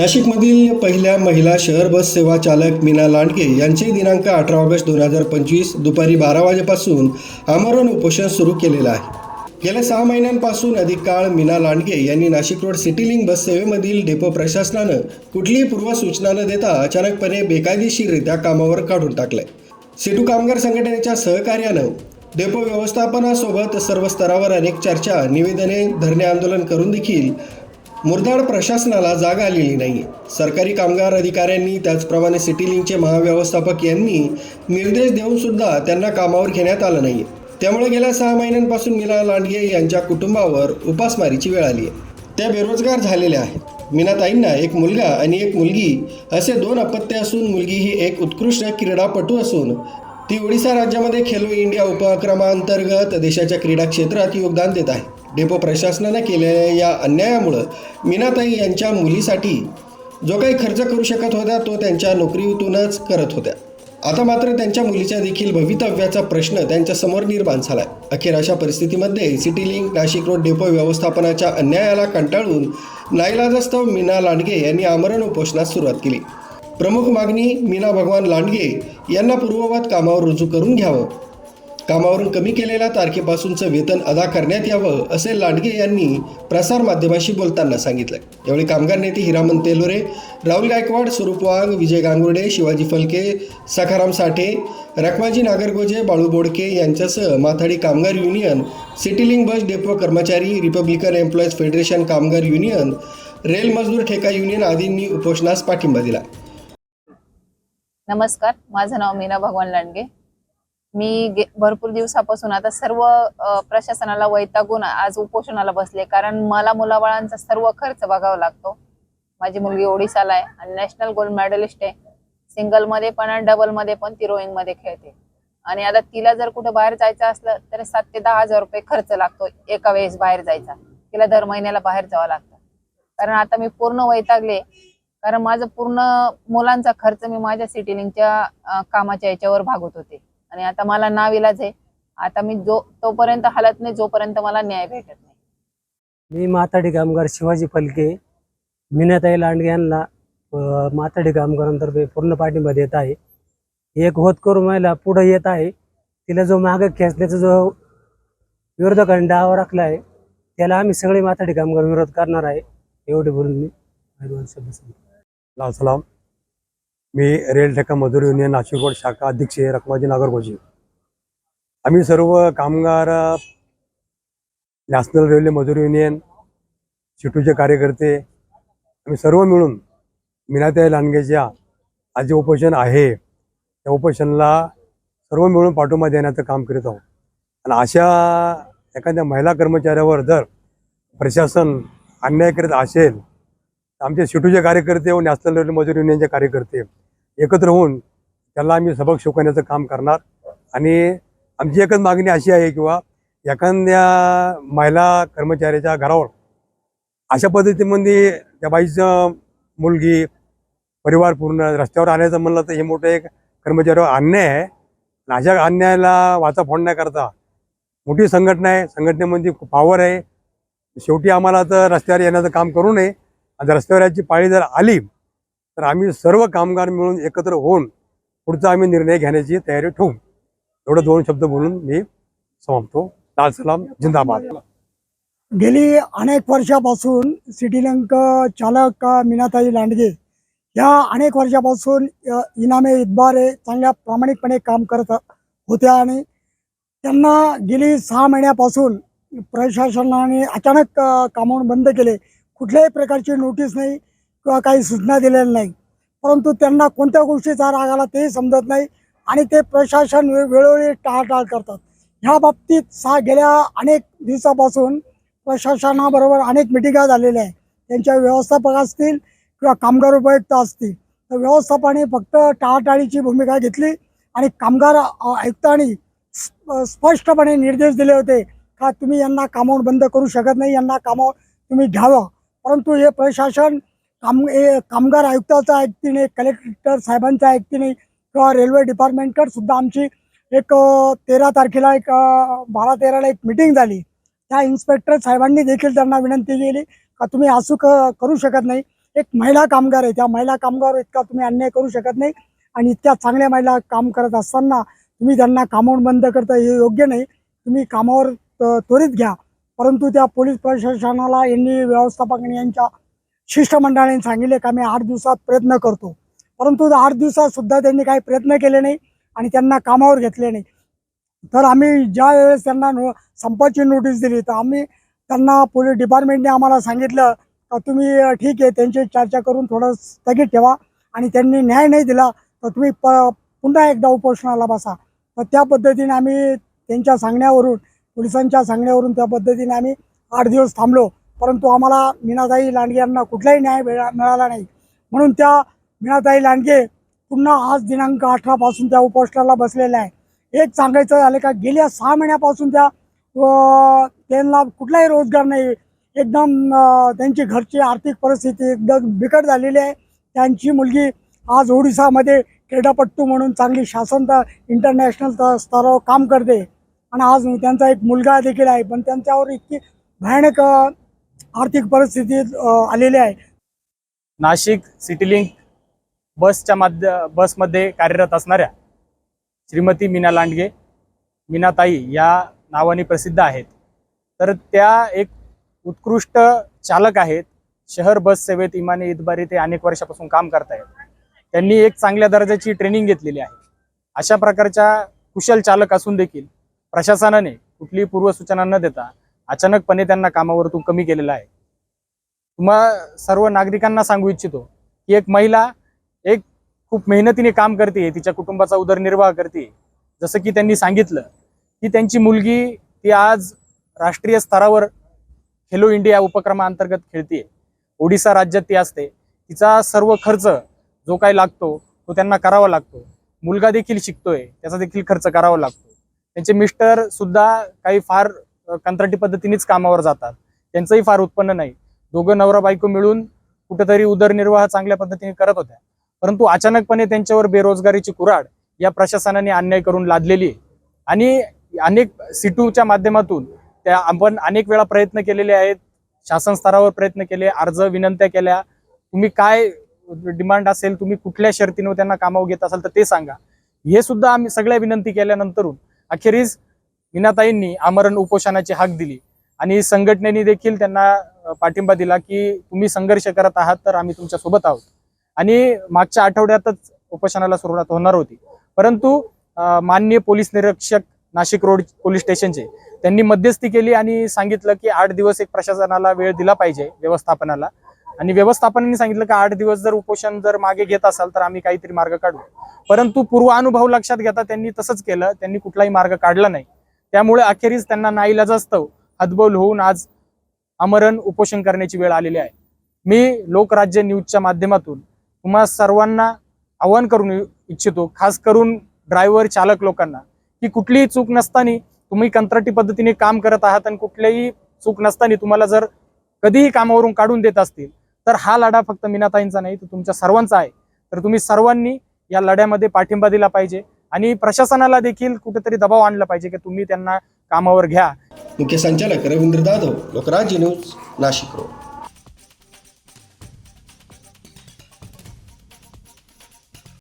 नाशिकमधील पहिल्या महिला शहर बस सेवा चालक मीना लांडगे यांचे दिनांक अठरा ऑगस्ट दोन हजार पंचवीस दुपारी बारा वाजेपासून आमरण उपोषण सुरू केलेलं आहे. गेल्या सहा महिन्यांपासून अधिक काळ मीना लांडगे यांनी Nashik road city link bus सेवेमधील depot प्रशासनानं कुठलीही पूर्वसूचना न देता अचानकपणे बेकायदेशीररित्या कामावर काढून टाकलंय. सेटू कामगार संघटनेच्या सहकार्यानं डेपो व्यवस्थापनासोबत सर्व स्तरावर अनेक चर्चा निवेदने धरणे आंदोलन करून देखील मुरदाड प्रशासनाला जाग आलेली नाही सरकारी कामगार अधिकाऱ्यांनी त्याचप्रमाणे सिटी लिंकचे महाव्यवस्थापक यांनी निर्देश देऊन सुद्धा त्यांना कामावर घेण्यात आलं नाही त्यामुळे गेल्या सहा महिन्यांपासून मीना लांडगे यांच्या कुटुंबावर उपासमारीची वेळ आली आहे. त्या बेरोजगार झालेल्या आहेत. मीनाताईंना एक मुलगा आणि एक मुलगी असे दोन अपत्य असून मुलगी ही एक उत्कृष्ट क्रीडापटू असून ती ओडिशा राज्यामध्ये खेलो इंडिया उपक्रमांतर्गत देशाच्या क्रीडा क्षेत्रात योगदान देत आहे. डेपो प्रशासनानं केलेल्या या अन्यायामुळं मीनाताई यांच्या मुलीसाठी जो काही खर्च करू शकत होत्या तो त्यांच्या नोकरीतूनच करत होत्या. आता मात्र त्यांच्या मुलीच्या देखील भवितव्याचा प्रश्न त्यांच्यासमोर निर्माण झालाय. अखेर अशा परिस्थितीमध्ये city link Nashik road depot व्यवस्थापनाच्या अन्यायाला कंटाळून नाईलाजास्तव मीना लांडगे यांनी आमरण उपोषणास सुरुवात केली. प्रमुख मागणी मीना भगवान लांडगे यांना पूर्ववत कामावर रुजू करून घ्यावं. कामावरून कमी केलेल्या तारखेपासूनचं वेतन अदा करण्यात यावं असे लांडगे यांनी प्रसारमाध्यमाशी बोलताना सांगितलं. यावेळी कामगार नेते हिरामन तेलोरे राहुल गायकवाड स्वरूप वाघ विजय गांगुर्डे शिवाजी फलके सखाराम साठे रखमाजी नागरगोजे बाळू बोडके यांच्यासह माथाडी कामगार union city link bus depot कर्मचारी रिपब्लिकन एम्प्लॉईज फेडरेशन कामगार युनियन रेल मजदूर ठेका युनियन आदींनी उपोषणास पाठिंबा दिला. नमस्कार माझं नाव मीना भगवान लांडगे. मी भरपूर दिवसापासून आता सर्व प्रशासनाला वैतागून आज उपोषणाला बसले कारण मला मुलाबाळांचा सर्व खर्च बघावा लागतो. माझी मुलगी ओडिसाला आहे आणि नॅशनल गोल्ड मेडलिस्ट आहे. सिंगलमध्ये पण आणि डबलमध्ये पण ती रोईंगमध्ये खेळते. आणि आता तिला जर कुठं बाहेर जायचं असलं तर सात ते दहा हजार रुपये खर्च लागतो एका वेळेस बाहेर जायचा. तिला दर महिन्याला बाहेर जावं लागतं. कारण आता मी पूर्ण वैतागले कारण माझं पूर्ण मुलांचा खर्च मी माझ्या सिटीलिंगच्या कामाच्या याच्यावर भागवत होते. आणि आता मला नाविलाज आहे. आता मी जो तोपर्यंत हालत नाही जोपर्यंत मला न्याय भेटत नाही. मी माथाडी कामगार शिवाजी फलके. मिनाताई लांडगे यांना माथाडी कामगारांतर्फे पूर्ण पाठिंबा देत आहे. एक होत करून महिला पुढे येत आहे. तिला जो मागे खेचण्याचा जो विरोधकांनी डाव राखला आहे त्याला आम्ही सगळे माथाडी कामगार विरोध करणार आहे. एवढे बोलून मी भगवान शब्द सांगतो लाल सलाम. मी रेल ठेका मजूर युनियन नाशिक शाखा अध्यक्ष आहे रखमाजी नागरकोजी आम्ही सर्व कामगार नॅशनल रेल्वे मजूर युनियन शिटूचे कार्यकर्ते आम्ही सर्व मिळून मीनाताई लांडगेच्या आज जे उपोषण आहे त्या उपोषणाला सर्व मिळून पाठिंबा देण्याचं काम करीत आहोत. आणि अशा एखाद्या महिला कर्मचाऱ्यावर जर प्रशासन अन्याय करीत असेल आमचे सिटूचे कार्यकर्ते व नॅशनल लेवल मजूर युनियनचे कार्यकर्ते एकत्र होऊन त्याला आम्ही सबक शिकवण्याचं काम करणार. आणि आमची एकच मागणी अशी आहे किंवा एखाद्या महिला कर्मचाऱ्याच्या घरावर अशा पद्धतीमध्ये त्या बाईचं मुलगी परिवार पूर्ण रस्त्यावर आणायचं म्हणलं तर हे मोठं एक कर्मचाऱ्यावर अन्याय आहे. अशा अन्यायाला वाचा फोडण्याकरता मोठी संघटना आहे. संघटनेमध्ये पॉवर आहे. शेवटी आम्हाला तर रस्त्यावर येण्याचं काम करू नये. आणि रस्त्यावर याची पाळी जर आली तर आम्ही सर्व कामगार मिळून एकत्र होऊन पुढचा आम्ही निर्णय घेण्याची तयारी ठेवू. एवढं दोन शब्द बोलून मी समाप्तो. लाल सलाम जिंदाबाद. गेली अनेक वर्षापासून सिटीलंक चालक मीनाताई लांडगे? या अनेक वर्षापासून इनामे इतबारे चांगल्या प्रामाणिकपणे काम करत होत्या आणि त्यांना गेली सहा महिन्यापासून प्रशासनाने अचानक कामावून बंद केले. कुठल्याही प्रकारची नोटीस नाही किंवा काही सूचना दिलेल्या नाही. परंतु त्यांना कोणत्या गोष्टीचा राग आला तेही समजत नाही आणि ते प्रशासन वेळोवेळी टाळाटाळ करतात. ह्या बाबतीत सहा गेल्या अनेक दिवसापासून प्रशासनाबरोबर अनेक मिटिंगा झालेल्या आहेत. त्यांच्या व्यवस्थापक असतील किंवा कामगार उपायुक्त असतील. तर व्यवस्थापनाने फक्त टाळाटाळीची भूमिका घेतली आणि कामगार आयुक्तांनी स्प- स्पष्टपणे निर्देश दिले होते का तुम्ही यांना कामावून बंद करू शकत नाही यांना कामावर तुम्ही घ्यावं. परंतु हे प्रशासन काम हे कामगार आयुक्ताचं ऐकतीने कलेक्टर साहेबांचं ऐकतीने किंवा रेल्वे डिपार्टमेंटकडे सुद्धा आमची एक तेरा तारखेला एक बारा तेराला एक मिटिंग झाली. त्या इन्स्पेक्टर साहेबांनी देखील त्यांना विनंती केली का तुम्ही असू क करू शकत नाही. एक महिला कामगार आहे. त्या महिला कामगार इतका तुम्ही अन्याय करू शकत नाही आणि इतक्या चांगल्या महिला काम करत असताना तुम्ही त्यांना कामावर बंद करता हे योग्य नाही. तुम्ही कामावर त्वरित घ्या. परंतु त्या पोलीस प्रशासनाला यांनी व्यवस्थापकांनी यांच्या शिष्टमंडळाने सांगितले का मी आठ दिवसात प्रयत्न करतो. परंतु आठ दिवसात सुद्धा त्यांनी काही प्रयत्न केले नाही आणि त्यांना कामावर घेतले नाही. तर आम्ही ज्या वेळेस त्यांना नो संपाची नोटीस दिली तर आम्ही त्यांना पोलीस डिपार्टमेंटने आम्हाला सांगितलं का तुम्ही ठीक आहे त्यांची चर्चा करून थोडं स्थगित ठेवा आणि त्यांनी न्याय नाही दिला तर तुम्ही प पुन्हा एकदा उपोषणाला बसा. तर त्या पद्धतीने आम्ही त्यांच्या सांगण्यावरून पोलिसांच्या सांगण्यावरून त्या पद्धतीने आम्ही आठ दिवस थांबलो. परंतु आम्हाला मीनाताई लांडगे यांना कुठलाही न्याय मिळा मिळाला नाही. म्हणून त्या मीनाताई लांडगे पुन्हा आज दिनांक अठरापासून त्या उपोषणाला बसलेल्या आहे एक सांगायचं झालं का गेल्या सहा महिन्यापासून त्या त्यांना कुठलाही रोजगार नाही. एकदम त्यांची घरची आर्थिक परिस्थिती एकदम बिकट झालेली आहे. त्यांची मुलगी आज ओडिसामध्ये क्रीडापट्टू म्हणून चांगली शासन इंटरनॅशनल स्तरावर काम करते. आणि आज त्यांचा एक मुलगा देखील आहे पण त्यांच्यावर इतकी भयानक आर्थिक परिस्थिती आलेली आहे. नाशिक सिटीलिंक बसच्या माध्य बसमध्ये कार्यरत असणाऱ्या श्रीमती मीना लांडगे मीनाताई या नावाने प्रसिद्ध आहेत. तर त्या एक उत्कृष्ट चालक आहेत. शहर बस सेवेत इमाने इतबारी ते अनेक वर्षापासून काम करतायत. त्यांनी एक चांगल्या दर्जाची ट्रेनिंग घेतलेली आहे. अशा प्रकारच्या कुशल चालक असून देखील प्रशासनाने कुठलीही पूर्वसूचना न देता अचानकपणे त्यांना कामावरतून कमी केलेलं आहे. तुम्हा सर्व नागरिकांना सांगू इच्छितो की एक महिला एक खूप मेहनतीने काम करते तिच्या कुटुंबाचा उदरनिर्वाह करते. जसं की त्यांनी सांगितलं की त्यांची मुलगी ती आज राष्ट्रीय स्तरावर खेलो इंडिया उपक्रमाअंतर्गत खेळते ओडिसा राज्यात ती असते. तिचा सर्व खर्च जो काही लागतो तो त्यांना करावा लागतो. मुलगा देखील शिकतोय त्याचा देखील खर्च करावा लागतो. त्यांचे मिस्टर सुद्धा काही फार कंत्राटी पद्धतीनेच कामावर जातात. त्यांचंही फार उत्पन्न नाही. दोघं नवरा बायको मिळून कुठेतरी उदरनिर्वाह चांगल्या पद्धतीने करत होत्या. परंतु अचानकपणे त्यांच्यावर बेरोजगारीची कुऱ्हाड या प्रशासनाने अन्याय करून लादलेली आहे. आणि अनेक सिटूच्या माध्यमातून त्या आपण अनेक वेळा प्रयत्न केलेले आहेत. शासन स्तरावर प्रयत्न केले अर्ज विनंत्या केल्या. तुम्ही काय डिमांड असेल तुम्ही कुठल्या शर्तीनं त्यांना कामावर घेत असाल तर ते सांगा. हे सुद्धा आम्ही सगळ्या विनंती केल्यानंतरून अखेरीस मीनाताईंनी आमरण उपोषणाची हाक दिली. आणि संघटनेने देखील त्यांना पाठिंबा दिला की तुम्ही संघर्ष करत आहात तर आम्ही तुमच्यासोबत आहोत. आणि मागच्या आठवड्यातच उपोषणाला सुरुवात होणार होती. परंतु माननीय पोलीस निरीक्षक नाशिक रोड पोलीस स्टेशनचे त्यांनी मध्यस्थी केली आणि सांगितलं की आठ दिवस एक प्रशासनाला वेळ दिला पाहिजे व्यवस्थापनाला. आणि व्यवस्थापनाने सांगितलं की आठ दिवस जर उपोषण जर मागे घेत असाल तर आम्ही काहीतरी मार्ग काढू. परंतु पूर्वानुभव लक्षात घेता त्यांनी तसंच केलं. त्यांनी कुठलाही मार्ग काढला नाही. त्यामुळे अखेरीस त्यांना नाईलाजास्तव हतबल होऊन आज आमरण उपोषण करण्याची वेळ आलेली आहे. मी लोकराज्य न्यूजच्या माध्यमातून तुम्हा सर्वांना आवाहन करून इच्छितो खास करून ड्रायव्हर चालक लोकांना की कुठलीही चूक नसताना तुम्ही कंत्राटी पद्धतीने काम करत आहात आणि कुठल्याही चूक नसताना तुम्हाला जर कधीही कामावरून काढून देत असतील तर हा लढा फक्त मीनाताईंचा नाही तर तुमच्या सर्वांचा आहे. तर तुम्ही सर्वांनी या लढ्यामध्ये पाठिंबा दिला पाहिजे आणि प्रशासनाला देखील कुठेतरी दबाव आणला पाहिजे की तुम्ही त्यांना कामावर घ्या. मुख्य संचालक रवींद्र जाधव लोकराज्य न्यूज नाशिक रोड